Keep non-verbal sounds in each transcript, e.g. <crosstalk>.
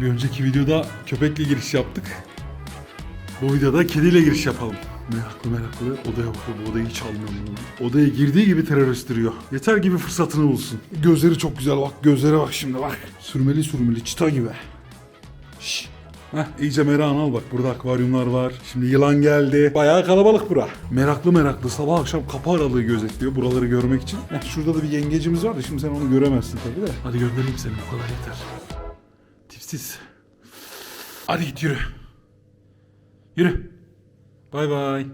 Bir önceki videoda köpekle giriş yaptık. Bu videoda kediyle giriş yapalım. Meraklı meraklı odaya bakıyor. Bu odayı hiç almıyorum bunu. Odaya girdiği gibi terörist duruyor. Yeter gibi fırsatını bulsun. Gözleri çok güzel bak. Gözlere bak şimdi bak. Sürmeli sürmeli çıta gibi. Şşş. Heh, iyice merakını al bak. Burada akvaryumlar var. Şimdi yılan geldi. Bayağı kalabalık bura. Meraklı meraklı sabah akşam kapı aralığı gözetliyor buraları görmek için. Heh, şurada da bir yengecimiz var da şimdi sen onu göremezsin tabii de. Hadi göndereyim seni bu kadar yeter. Tipsiz. Hadi git yürü. Yürü. Bay bay.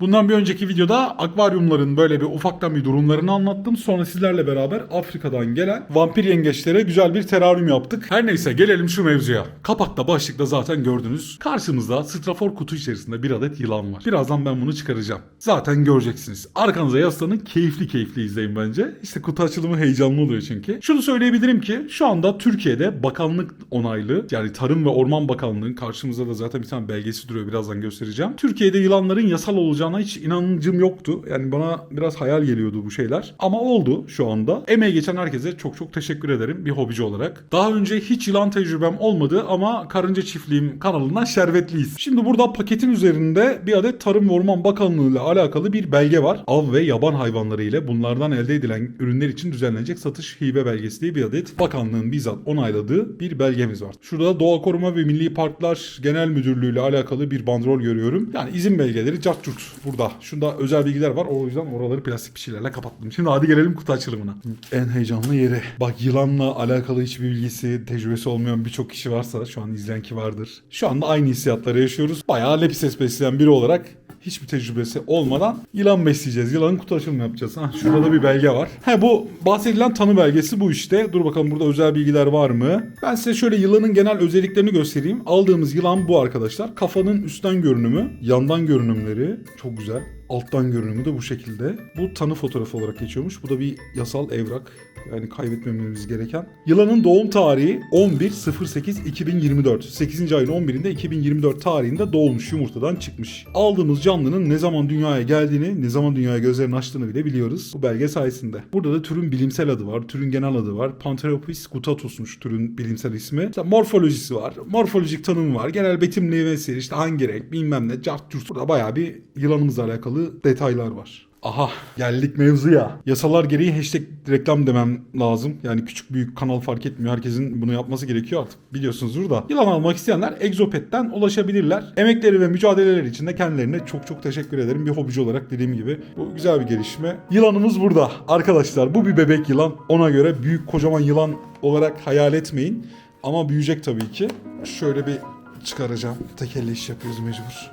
Bundan bir önceki videoda akvaryumların böyle bir ufaktan bir durumlarını anlattım. Sonra sizlerle beraber Afrika'dan gelen vampir yengeçlere güzel bir teraryum yaptık. Her neyse gelelim şu mevzuya. Kapakta başlıkta zaten gördünüz. Karşımızda strafor kutu içerisinde bir adet yılan var. Birazdan ben bunu çıkaracağım. Zaten göreceksiniz. Arkanıza yaslanın keyifli keyifli izleyin bence. İşte kutu açılımı heyecanlı oluyor çünkü. Şunu söyleyebilirim ki şu anda Türkiye'de bakanlık onaylı yani Tarım ve Orman Bakanlığı'nın karşımızda da zaten bir tane belgesi duruyor birazdan göstereceğim. Türkiye'de yılanların yasal olacağına hiç inancım yoktu. Yani bana biraz hayal geliyordu bu şeyler. Ama oldu şu anda. Emeği geçen herkese çok çok teşekkür ederim bir hobici olarak. Daha önce hiç yılan tecrübem olmadı ama Karınca Çiftliğim kanalından şerbetliyiz. Şimdi burada paketin üzerinde bir adet Tarım ve Orman Bakanlığı ile alakalı bir belge var. Av ve yaban hayvanları ile bunlardan elde edilen ürünler için düzenlenecek satış hibe belgesi diye bir adet bakanlığın bizzat onayladığı bir belgemiz var. Şurada Doğa Koruma ve Milli Parklar Genel Müdürlüğü ile alakalı bir bandrol görüyorum. Yani izin belgeleri cart burada. Şunda özel bilgiler var. O yüzden oraları plastik bir şeylerle kapattım. Şimdi hadi gelelim kutu açılımına. En heyecanlı yeri. Bak yılanla alakalı hiçbir bilgisi, tecrübesi olmayan birçok kişi varsa şu an izleyen ki vardır. Şu anda aynı hissiyatları yaşıyoruz. Bayağı lepises besleyen biri olarak hiçbir tecrübesi olmadan yılan besleyeceğiz. Yılanın kutu açılımı yapacağız. Ha, şurada da bir belge var. He bu bahsedilen tanı belgesi bu işte. Dur bakalım burada özel bilgiler var mı? Ben size şöyle yılanın genel özelliklerini göstereyim. Aldığımız yılan bu arkadaşlar. Kafanın üstten görünümü, yandan görünümleri çok güzel. Alttan görünümü de bu şekilde. Bu tanı fotoğrafı olarak geçiyormuş. Bu da bir yasal evrak. Yani kaybetmememiz gereken. Yılanın doğum tarihi 11.08.2024. 8. ayın 11'inde 2024 tarihinde doğmuş yumurtadan çıkmış. Aldığımız canlının ne zaman dünyaya geldiğini, ne zaman dünyaya gözlerini açtığını bile biliyoruz bu belge sayesinde. Burada da türün bilimsel adı var, türün genel adı var. Pantheropis gutatus'muş türün bilimsel ismi. İşte morfolojisi var, morfolojik tanımı var, genel betimliği vesaire işte hangi renk bilmem ne, cart. Burada bayağı bir yılanımızla alakalı detaylar var. Aha geldik mevzuya. Yasalar gereği hashtag reklam demem lazım. Yani küçük büyük kanal fark etmiyor. Herkesin bunu yapması gerekiyor artık. Biliyorsunuzdur da. Yılan almak isteyenler Exopet'ten ulaşabilirler. Emekleri ve mücadeleleri için de kendilerine çok çok teşekkür ederim. Bir hobici olarak dediğim gibi. Bu güzel bir gelişme. Yılanımız burada. Arkadaşlar bu bir bebek yılan. Ona göre büyük kocaman yılan olarak hayal etmeyin. Ama büyüyecek tabii ki. Şöyle bir çıkaracağım. Tek elle iş yapıyoruz mecbur.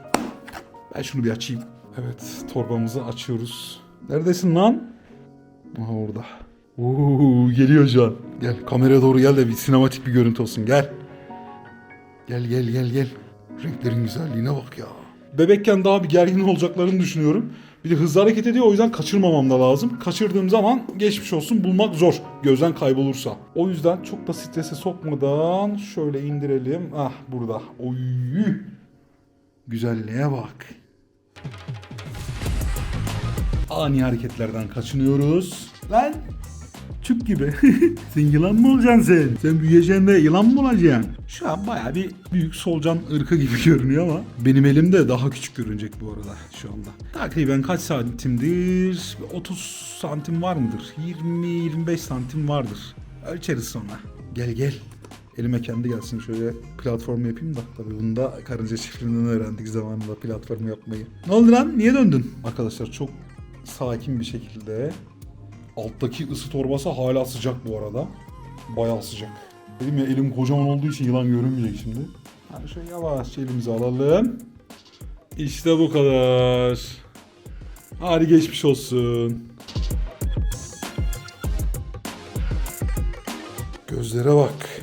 Ben şunu bir açayım. Evet torbamızı açıyoruz. Neredesin lan? Aha orada. Oo, geliyor şu an. Gel kameraya doğru gel de bir sinematik bir görüntü olsun gel. Gel gel gel gel. Renklerin güzelliğine bak ya. Bebekken daha bir gergin olacaklarını düşünüyorum. Bir de hızlı hareket ediyor o yüzden kaçırmamam da lazım. Kaçırdığım zaman geçmiş olsun bulmak zor. Gözden kaybolursa. O yüzden çok da strese sokmadan şöyle indirelim. Ah burada. Oy. Güzelliğe bak. Ani hareketlerden kaçınıyoruz. Lan tüp gibi. <laughs> sen yılan mı olacaksın sen? Sen büyüyeceksin de yılan mı olacaksın? Şu an baya bir büyük solucan ırkı gibi <laughs> görünüyor ama benim elimde daha küçük görünecek bu arada şu anda. Takriben kaç santimdir? 30 santim var mıdır? 20-25 santim vardır. Ölçeriz sonra. Gel gel. Elime kendi gelsin şöyle platform yapayım da. Tabii bunu da karınca çiftliğinden öğrendik zamanında platform yapmayı. Ne oldu lan? Niye döndün? Arkadaşlar çok sakin bir şekilde. Alttaki ısı torbası hala sıcak bu arada. Bayağı sıcak. Dedim ya elim kocaman olduğu için yılan görünmeyecek şimdi. Hani şöyle yavaşça elimizi alalım. İşte bu kadar. Hadi geçmiş olsun. Gözlere bak.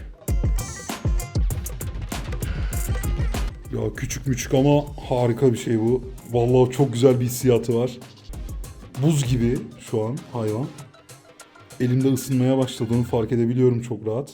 Ya küçük müçük ama harika bir şey bu. Vallahi çok güzel bir hissiyatı var. Buz gibi şu an hayvan. Elimde ısınmaya başladığını fark edebiliyorum çok rahat.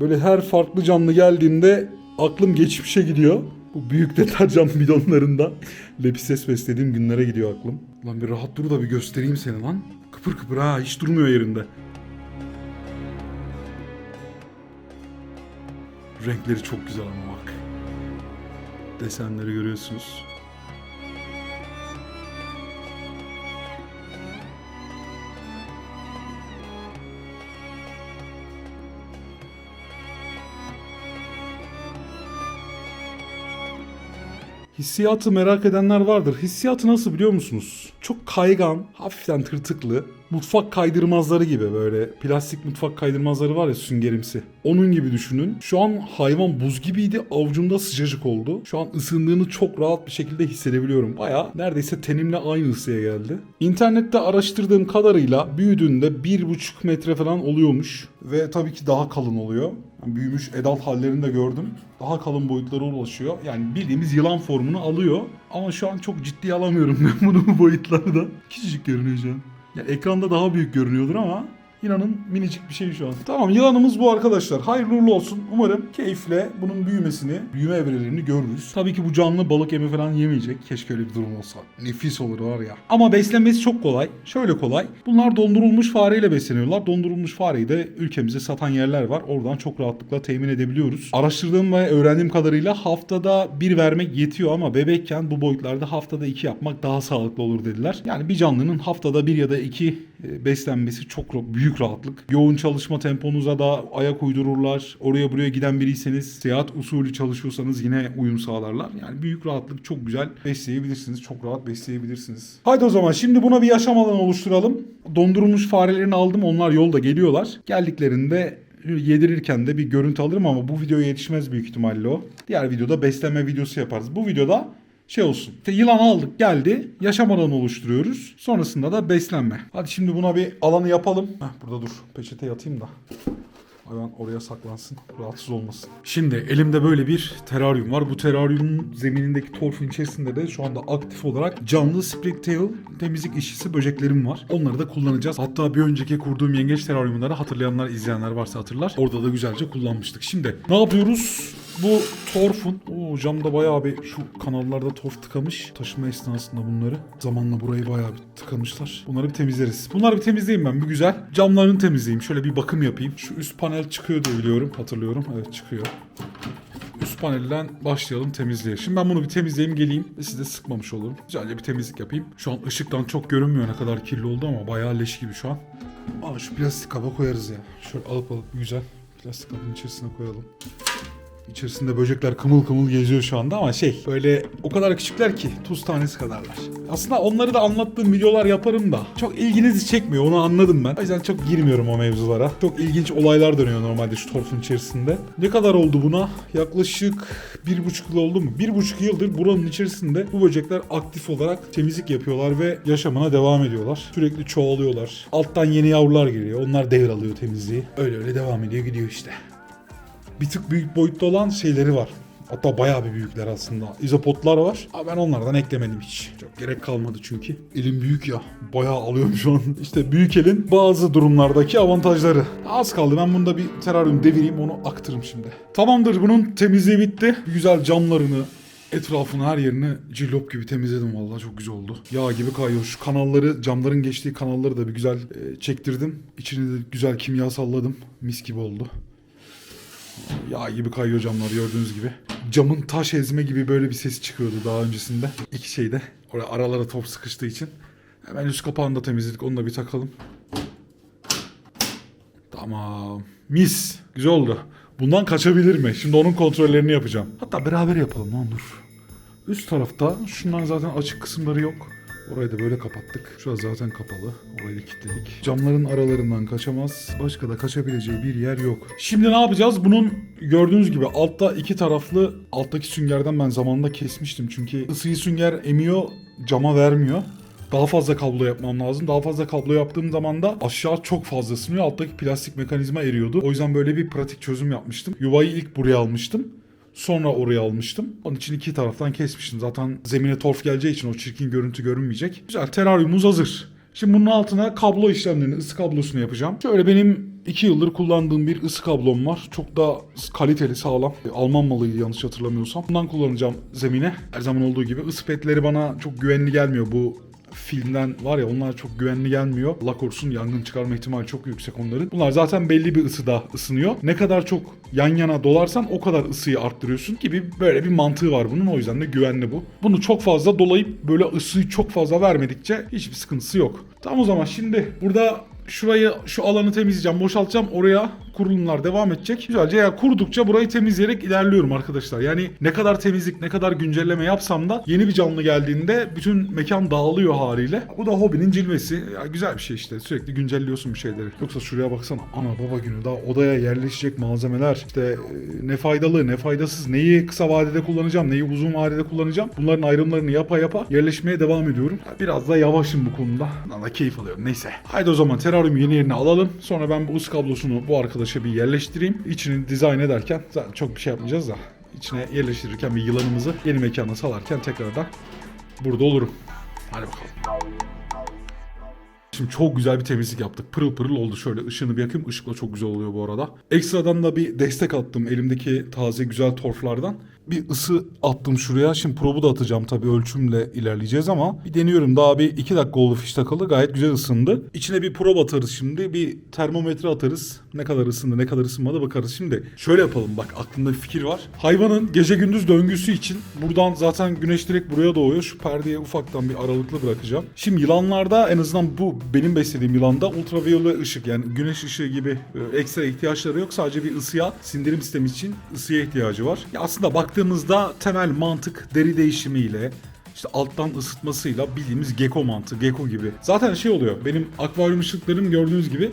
Böyle her farklı canlı geldiğinde aklım geçmişe gidiyor. Bu büyük deterjan bidonlarında lepises beslediğim günlere gidiyor aklım. Lan bir rahat dur da bir göstereyim seni lan. Kıpır kıpır ha hiç durmuyor yerinde. Renkleri çok güzel ama bak. Desenleri görüyorsunuz. Hissiyatı merak edenler vardır. Hissiyatı nasıl biliyor musunuz? Çok kaygan, hafiften tırtıklı. Mutfak kaydırmazları gibi böyle plastik mutfak kaydırmazları var ya süngerimsi. Onun gibi düşünün. Şu an hayvan buz gibiydi. Avucumda sıcacık oldu. Şu an ısındığını çok rahat bir şekilde hissedebiliyorum. Baya neredeyse tenimle aynı ısıya geldi. İnternette araştırdığım kadarıyla büyüdüğünde 1,5 metre falan oluyormuş. Ve tabii ki daha kalın oluyor. Büyümüş adult hallerini de gördüm. Daha kalın boyutlara ulaşıyor. Yani bildiğimiz yılan formunu alıyor. Ama şu an çok ciddiye alamıyorum <laughs> ben bunu bu boyutlarda. Küçücük görünüyor şu an. Yani ekranda daha büyük görünüyordur ama inanın minicik bir şey şu an. Tamam yılanımız bu arkadaşlar. Hayırlı uğurlu olsun. Umarım keyifle bunun büyümesini, büyüme evrelerini görürüz. Tabii ki bu canlı balık yemi falan yemeyecek. Keşke öyle bir durum olsa. Nefis olur var ya. Ama beslenmesi çok kolay. Şöyle kolay. Bunlar dondurulmuş fareyle besleniyorlar. Dondurulmuş fareyi de ülkemize satan yerler var. Oradan çok rahatlıkla temin edebiliyoruz. Araştırdığım ve öğrendiğim kadarıyla haftada bir vermek yetiyor ama bebekken bu boyutlarda haftada iki yapmak daha sağlıklı olur dediler. Yani bir canlının haftada bir ya da iki beslenmesi çok büyük rahatlık. Yoğun çalışma temponuza da ayak uydururlar. Oraya buraya giden biriyseniz, seyahat usulü çalışıyorsanız yine uyum sağlarlar. Yani büyük rahatlık çok güzel besleyebilirsiniz. Çok rahat besleyebilirsiniz. Haydi o zaman şimdi buna bir yaşam alanı oluşturalım. Dondurulmuş farelerini aldım. Onlar yolda geliyorlar. Geldiklerinde yedirirken de bir görüntü alırım ama bu videoya yetişmez büyük ihtimalle o. Diğer videoda besleme videosu yaparız. Bu videoda şey olsun. İşte yılan aldık geldi. Yaşam alanı oluşturuyoruz. Sonrasında da beslenme. Hadi şimdi buna bir alanı yapalım. Heh, burada dur. Peçete yatayım da. Hayvan oraya saklansın. Rahatsız olmasın. Şimdi elimde böyle bir teraryum var. Bu teraryumun zeminindeki torfun içerisinde de şu anda aktif olarak canlı Springtail temizlik işçisi böceklerim var. Onları da kullanacağız. Hatta bir önceki kurduğum yengeç teraryumunda da hatırlayanlar, izleyenler varsa hatırlar. Orada da güzelce kullanmıştık. Şimdi ne yapıyoruz? Bu torfun, o camda bayağı bir şu kanallarda torf tıkamış. Taşıma esnasında bunları. Zamanla burayı bayağı bir tıkamışlar. Bunları bir temizleriz. Bunları bir temizleyeyim ben bir güzel. Camlarını temizleyeyim. Şöyle bir bakım yapayım. Şu üst panel çıkıyor diye biliyorum. Hatırlıyorum. Evet çıkıyor. Üst panelden başlayalım temizliğe. Şimdi ben bunu bir temizleyeyim geleyim ve size sıkmamış olurum. Güzelce bir temizlik yapayım. Şu an ışıktan çok görünmüyor ne kadar kirli oldu ama bayağı leş gibi şu an. Aa şu plastik kaba koyarız ya. Şöyle alıp alıp güzel plastik kabın içerisine koyalım. İçerisinde böcekler kımıl kımıl geziyor şu anda ama şey böyle o kadar küçükler ki tuz tanesi kadarlar. Aslında onları da anlattığım videolar yaparım da çok ilginizi çekmiyor onu anladım ben. O yüzden çok girmiyorum o mevzulara. Çok ilginç olaylar dönüyor normalde şu torfun içerisinde. Ne kadar oldu buna? Yaklaşık bir buçuk yıl oldu mu? Bir buçuk yıldır buranın içerisinde bu böcekler aktif olarak temizlik yapıyorlar ve yaşamına devam ediyorlar. Sürekli çoğalıyorlar. Alttan yeni yavrular geliyor. Onlar devralıyor temizliği. Öyle öyle devam ediyor gidiyor işte bir tık büyük boyutta olan şeyleri var. Hatta bayağı bir büyükler aslında. İzopotlar var. Ama ben onlardan eklemedim hiç. Çok gerek kalmadı çünkü. Elim büyük ya. Bayağı alıyorum şu an. <laughs> İşte büyük elin bazı durumlardaki avantajları. Az kaldı. Ben bunda bir teraryum devireyim onu aktırım şimdi. Tamamdır bunun temizliği bitti. Güzel camlarını, etrafını her yerini cillop gibi temizledim vallahi çok güzel oldu. Yağ gibi kayıyor. Şu kanalları camların geçtiği kanalları da bir güzel e, çektirdim. İçini de güzel kimyasalladım. Mis gibi oldu. Yağ gibi kayıyor camlar gördüğünüz gibi. Camın taş ezme gibi böyle bir sesi çıkıyordu daha öncesinde. İki şeyde. Oraya aralara top sıkıştığı için. Hemen üst kapağını da temizledik. Onu da bir takalım. Tamam. Mis. Güzel oldu. Bundan kaçabilir mi? Şimdi onun kontrollerini yapacağım. Hatta beraber yapalım lan dur. Üst tarafta şunların zaten açık kısımları yok. Orayı da böyle kapattık. Şurası zaten kapalı. Orayı da kilitledik. Camların aralarından kaçamaz. Başka da kaçabileceği bir yer yok. Şimdi ne yapacağız? Bunun gördüğünüz gibi altta iki taraflı alttaki süngerden ben zamanında kesmiştim. Çünkü ısıyı sünger emiyor, cama vermiyor. Daha fazla kablo yapmam lazım. Daha fazla kablo yaptığım zaman da aşağı çok fazla ısınıyor. Alttaki plastik mekanizma eriyordu. O yüzden böyle bir pratik çözüm yapmıştım. Yuvayı ilk buraya almıştım. Sonra oraya almıştım. Onun için iki taraftan kesmiştim. Zaten zemine torf geleceği için o çirkin görüntü görünmeyecek. Güzel teraryumumuz hazır. Şimdi bunun altına kablo işlemlerini, ısı kablosunu yapacağım. Şöyle benim 2 yıldır kullandığım bir ısı kablom var. Çok da kaliteli, sağlam. E, Alman malıydı yanlış hatırlamıyorsam. Bundan kullanacağım zemine. Her zaman olduğu gibi ısı petleri bana çok güvenli gelmiyor. Bu filmden var ya onlar çok güvenli gelmiyor. Allah korusun yangın çıkarma ihtimali çok yüksek onların. Bunlar zaten belli bir ısıda ısınıyor. Ne kadar çok yan yana dolarsan o kadar ısıyı arttırıyorsun gibi böyle bir mantığı var bunun. O yüzden de güvenli bu. Bunu çok fazla dolayıp böyle ısıyı çok fazla vermedikçe hiçbir sıkıntısı yok. Tamam o zaman şimdi burada şurayı şu alanı temizleyeceğim, boşaltacağım. Oraya kurulumlar devam edecek. Güzelce ya kurdukça burayı temizleyerek ilerliyorum arkadaşlar. Yani ne kadar temizlik, ne kadar güncelleme yapsam da yeni bir canlı geldiğinde bütün mekan dağılıyor haliyle. Bu da hobinin cilvesi. Ya güzel bir şey işte. Sürekli güncelliyorsun bir şeyleri. Yoksa şuraya baksana. Ana baba günü daha odaya yerleşecek malzemeler. İşte e, ne faydalı, ne faydasız, neyi kısa vadede kullanacağım, neyi uzun vadede kullanacağım. Bunların ayrımlarını yapa yapa yerleşmeye devam ediyorum. Biraz da yavaşım bu konuda. Ama keyif alıyorum. Neyse. Haydi o zaman teraryum yeni yerine alalım. Sonra ben bu ısı kablosunu bu arkadaşa bir yerleştireyim. İçini dizayn ederken zaten çok bir şey yapmayacağız da içine yerleştirirken bir yılanımızı yeni mekana salarken tekrardan burada olurum. Hadi bakalım. Şimdi çok güzel bir temizlik yaptık. Pırıl pırıl oldu. Şöyle ışığını bir yakayım. Işıkla çok güzel oluyor bu arada. Ekstradan da bir destek attım elimdeki taze güzel torflardan. Bir ısı attım şuraya. Şimdi probu da atacağım tabii ölçümle ilerleyeceğiz ama bir deniyorum. Daha bir iki dakika oldu fiş takalı. Gayet güzel ısındı. İçine bir prob atarız şimdi. Bir termometre atarız. Ne kadar ısındı ne kadar ısınmadı bakarız. Şimdi şöyle yapalım bak aklımda bir fikir var. Hayvanın gece gündüz döngüsü için buradan zaten güneş direkt buraya doğuyor. Şu perdeye ufaktan bir aralıklı bırakacağım. Şimdi yılanlarda en azından bu benim beslediğim yılanda ultraviyole ışık yani güneş ışığı gibi e, ekstra ihtiyaçları yok. Sadece bir ısıya sindirim sistemi için ısıya ihtiyacı var. Ya aslında baktığımızda temel mantık deri değişimiyle işte alttan ısıtmasıyla bildiğimiz gecko mantığı, gecko gibi. Zaten şey oluyor. Benim akvaryum ışıklarım gördüğünüz gibi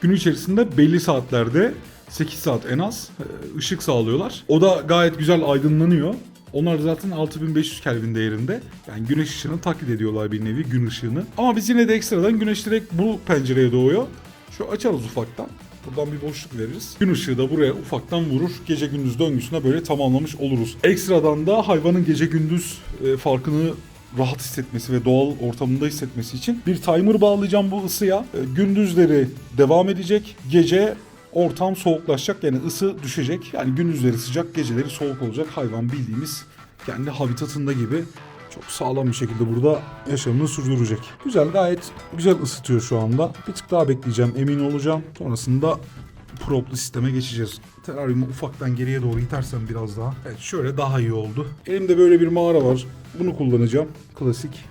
gün içerisinde belli saatlerde 8 saat en az e, ışık sağlıyorlar. O da gayet güzel aydınlanıyor. Onlar zaten 6500 Kelvin değerinde. Yani güneş ışığını taklit ediyorlar bir nevi gün ışığını. Ama biz yine de ekstradan güneş direkt bu pencereye doğuyor. Şu açarız ufaktan. Buradan bir boşluk veririz. Gün ışığı da buraya ufaktan vurur. Gece gündüz döngüsüne böyle tamamlamış oluruz. Ekstradan da hayvanın gece gündüz e, farkını rahat hissetmesi ve doğal ortamında hissetmesi için bir timer bağlayacağım bu ısıya. E, gündüzleri devam edecek. Gece ortam soğuklaşacak yani ısı düşecek. Yani gündüzleri sıcak, geceleri soğuk olacak. Hayvan bildiğimiz kendi habitatında gibi çok sağlam bir şekilde burada yaşamını sürdürecek. Güzel gayet güzel ısıtıyor şu anda. Bir tık daha bekleyeceğim emin olacağım. Sonrasında proplu sisteme geçeceğiz. Teraryumu ufaktan geriye doğru itersem biraz daha. Evet şöyle daha iyi oldu. Elimde böyle bir mağara var. Bunu kullanacağım. Klasik.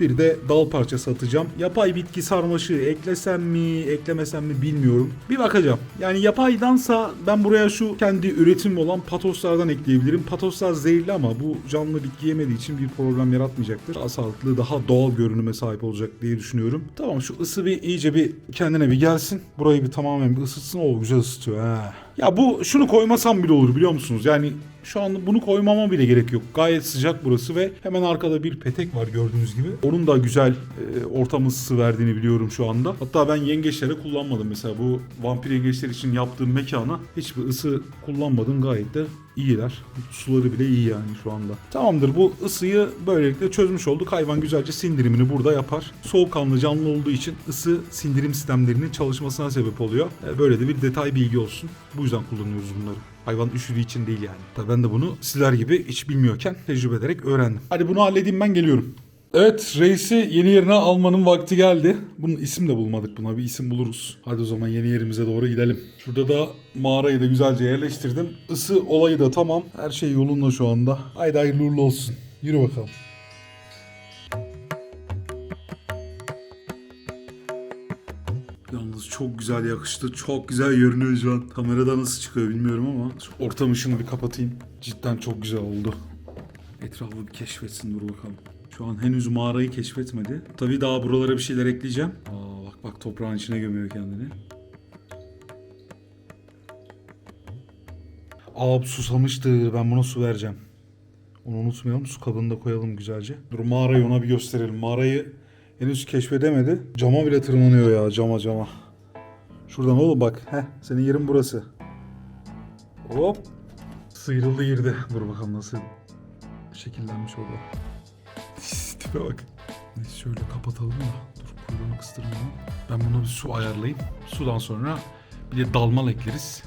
Bir de dal parçası atacağım. Yapay bitki sarmaşığı eklesem mi, eklemesem mi bilmiyorum. Bir bakacağım. Yani yapaydansa ben buraya şu kendi üretim olan patoslardan ekleyebilirim. Patoslar zehirli ama bu canlı bitki yemediği için bir problem yaratmayacaktır. Daha sağlıklı, daha doğal görünüme sahip olacak diye düşünüyorum. Tamam şu ısı bir iyice bir kendine bir gelsin. Burayı bir tamamen bir ısıtsın. Oo güzel ısıtıyor ha. Ya bu şunu koymasam bile olur biliyor musunuz? Yani şu anda bunu koymama bile gerek yok. Gayet sıcak burası ve hemen arkada bir petek var gördüğünüz gibi. Onun da güzel e, ortam ısısı verdiğini biliyorum şu anda. Hatta ben yengeçlere kullanmadım. Mesela bu vampir yengeçler için yaptığım mekana hiçbir ısı kullanmadım. Gayet de iyiler. Suları bile iyi yani şu anda. Tamamdır bu ısıyı böylelikle çözmüş olduk. Hayvan güzelce sindirimini burada yapar. Soğukkanlı canlı olduğu için ısı sindirim sistemlerinin çalışmasına sebep oluyor. E, Böyle de bir detay bilgi olsun. Bu yüzden kullanıyoruz bunları. Hayvan üşüdüğü için değil yani. Tabii ben de bunu sizler gibi hiç bilmiyorken tecrübe ederek öğrendim. Hadi bunu halledeyim ben geliyorum. Evet reisi yeni yerine almanın vakti geldi. Bunun isim de bulmadık buna bir isim buluruz. Hadi o zaman yeni yerimize doğru gidelim. Şurada da mağarayı da güzelce yerleştirdim. Isı olayı da tamam. Her şey yolunda şu anda. Haydi hayırlı uğurlu olsun. Yürü bakalım. Yalnız çok güzel yakıştı. Çok güzel görünüyor şu an. Kamerada nasıl çıkıyor bilmiyorum ama. Ortam ışığını bir kapatayım. Cidden çok güzel oldu. Etrafı bir keşfetsin dur bakalım. Şu an henüz mağarayı keşfetmedi. Tabii daha buralara bir şeyler ekleyeceğim. Aa bak bak toprağın içine gömüyor kendini. Aa susamıştı. Ben buna su vereceğim. Onu unutmayalım. Su kabını da koyalım güzelce. Dur mağarayı ona bir gösterelim. Mağarayı henüz keşfedemedi. Cama bile tırmanıyor ya cama cama. Şuradan oğlum bak. Heh senin yerin burası. Hop. Sıyrıldı girdi. <laughs> Dur bakalım nasıl şekillenmiş orada. Tipe bak. Neyse şöyle kapatalım da. Dur kuyruğunu kıstırma. Ben bunu bir su ayarlayayım. Sudan sonra bir de dalmal ekleriz.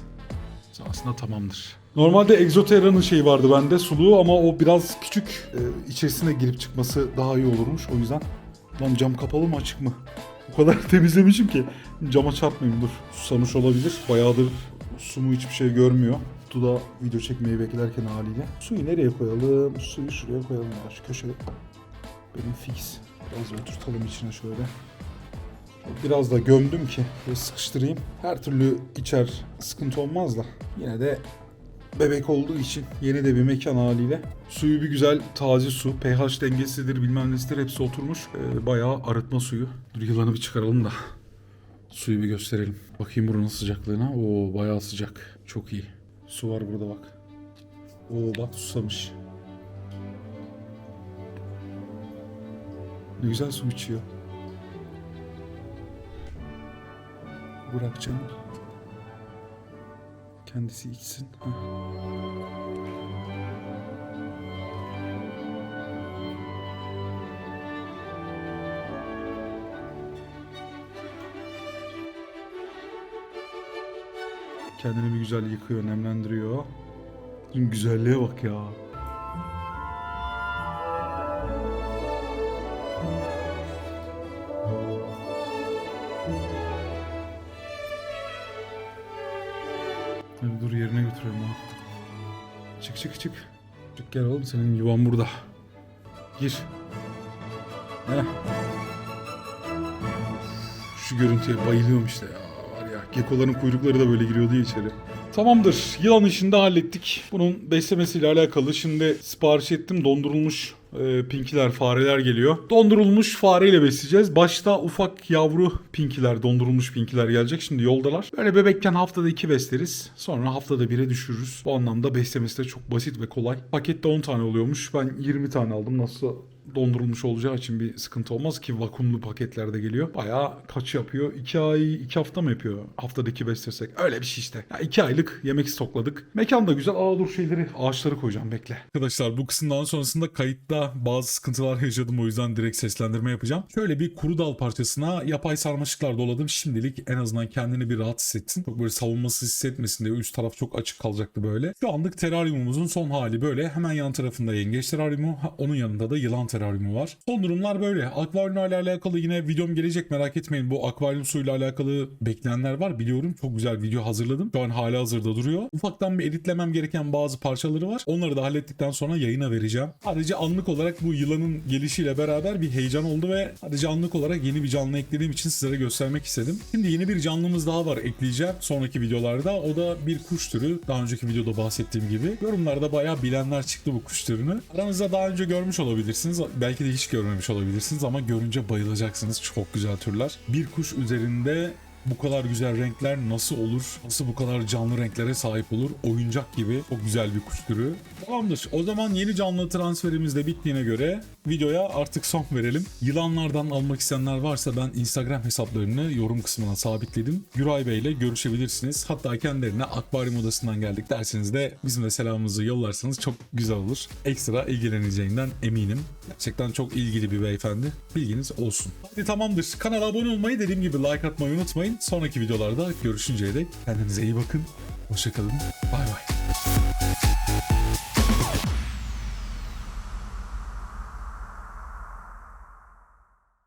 Aslında tamamdır. Normalde Exoterra'nın şeyi vardı bende suluğu ama o biraz küçük. Ee, içerisine girip çıkması daha iyi olurmuş. O yüzden lan cam kapalı mı açık mı? O kadar <laughs> temizlemişim ki cama çarpmayayım dur. Susamış olabilir. Bayağıdır sumu hiçbir şey görmüyor. Tuda video çekmeyi beklerken haliyle. Suyu nereye koyalım? Suyu şuraya koyalım ya şu köşeye. Benim fix. Biraz oturtalım içine şöyle. Biraz da gömdüm ki sıkıştırayım. Her türlü içer sıkıntı olmaz da. Yine de bebek olduğu için yeni de bir mekan haliyle. Suyu bir güzel taze su. pH dengesidir bilmem nesidir hepsi oturmuş. Ee, bayağı arıtma suyu. Dur yılanı bir çıkaralım da. Suyu bir gösterelim. Bakayım buranın sıcaklığına. Oo bayağı sıcak. Çok iyi. Su var burada bak. Oo bak susamış. Ne güzel su içiyor. Bırak canım. Kendisi içsin. Heh. Kendini bir güzel yıkıyor, nemlendiriyor. Güzelliğe bak ya. Götürelim onu. Çık çık çık. Çık gel oğlum senin yuvan burada. Gir. Heh. Şu görüntüye bayılıyorum işte ya. Var ya gekoların kuyrukları da böyle giriyordu içeri. Tamamdır. Yılan işini de hallettik. Bunun beslemesiyle alakalı şimdi sipariş ettim. Dondurulmuş e, pinkiler, fareler geliyor. Dondurulmuş fareyle besleyeceğiz. Başta ufak yavru pinkiler, dondurulmuş pinkiler gelecek. Şimdi yoldalar. Böyle bebekken haftada iki besleriz. Sonra haftada bire düşürürüz. Bu anlamda beslemesi de çok basit ve kolay. Pakette 10 tane oluyormuş. Ben 20 tane aldım. Nasıl dondurulmuş olacağı için bir sıkıntı olmaz ki vakumlu paketlerde geliyor. Bayağı kaç yapıyor? 2 ay, 2 hafta mı yapıyor? Haftada 2 beslesek. Öyle bir şey işte. Ya 2 aylık yemek stokladık. Mekan da güzel. Aa dur şeyleri, ağaçları koyacağım bekle. Arkadaşlar bu kısımdan sonrasında kayıtta bazı sıkıntılar yaşadım. O yüzden direkt seslendirme yapacağım. Şöyle bir kuru dal parçasına yapay sarmaşıklar doladım. Şimdilik en azından kendini bir rahat hissetsin. Çok böyle savunmasız hissetmesin diye üst taraf çok açık kalacaktı böyle. Şu anlık teraryumumuzun son hali böyle. Hemen yan tarafında yengeç teraryumu. Onun yanında da yılan var. Son durumlar böyle. Akvaryumla alakalı yine videom gelecek merak etmeyin. Bu akvaryum suyuyla alakalı bekleyenler var biliyorum. Çok güzel video hazırladım. Şu an hala hazırda duruyor. Ufaktan bir editlemem gereken bazı parçaları var. Onları da hallettikten sonra yayına vereceğim. Sadece anlık olarak bu yılanın gelişiyle beraber bir heyecan oldu ve sadece anlık olarak yeni bir canlı eklediğim için sizlere göstermek istedim. Şimdi yeni bir canlımız daha var ekleyeceğim sonraki videolarda. O da bir kuş türü. Daha önceki videoda bahsettiğim gibi. Yorumlarda bayağı bilenler çıktı bu kuş türünü. Aranızda daha önce görmüş olabilirsiniz. Belki de hiç görmemiş olabilirsiniz ama görünce bayılacaksınız. Çok güzel türler. Bir kuş üzerinde bu kadar güzel renkler nasıl olur? Nasıl bu kadar canlı renklere sahip olur? Oyuncak gibi çok güzel bir kuş türü. Tamamdır. O zaman yeni canlı transferimiz de bittiğine göre videoya artık son verelim. Yılanlardan almak isteyenler varsa ben Instagram hesaplarını yorum kısmına sabitledim. Güray Bey ile görüşebilirsiniz. Hatta kendilerine akvaryum odasından geldik derseniz de bizim de selamımızı yollarsanız çok güzel olur. Ekstra ilgileneceğinden eminim. Gerçekten çok ilgili bir beyefendi. Bilginiz olsun. Hadi tamamdır. Kanala abone olmayı dediğim gibi like atmayı unutmayın sonraki videolarda görüşünceye dek kendinize iyi bakın. Hoşçakalın. Bay bay.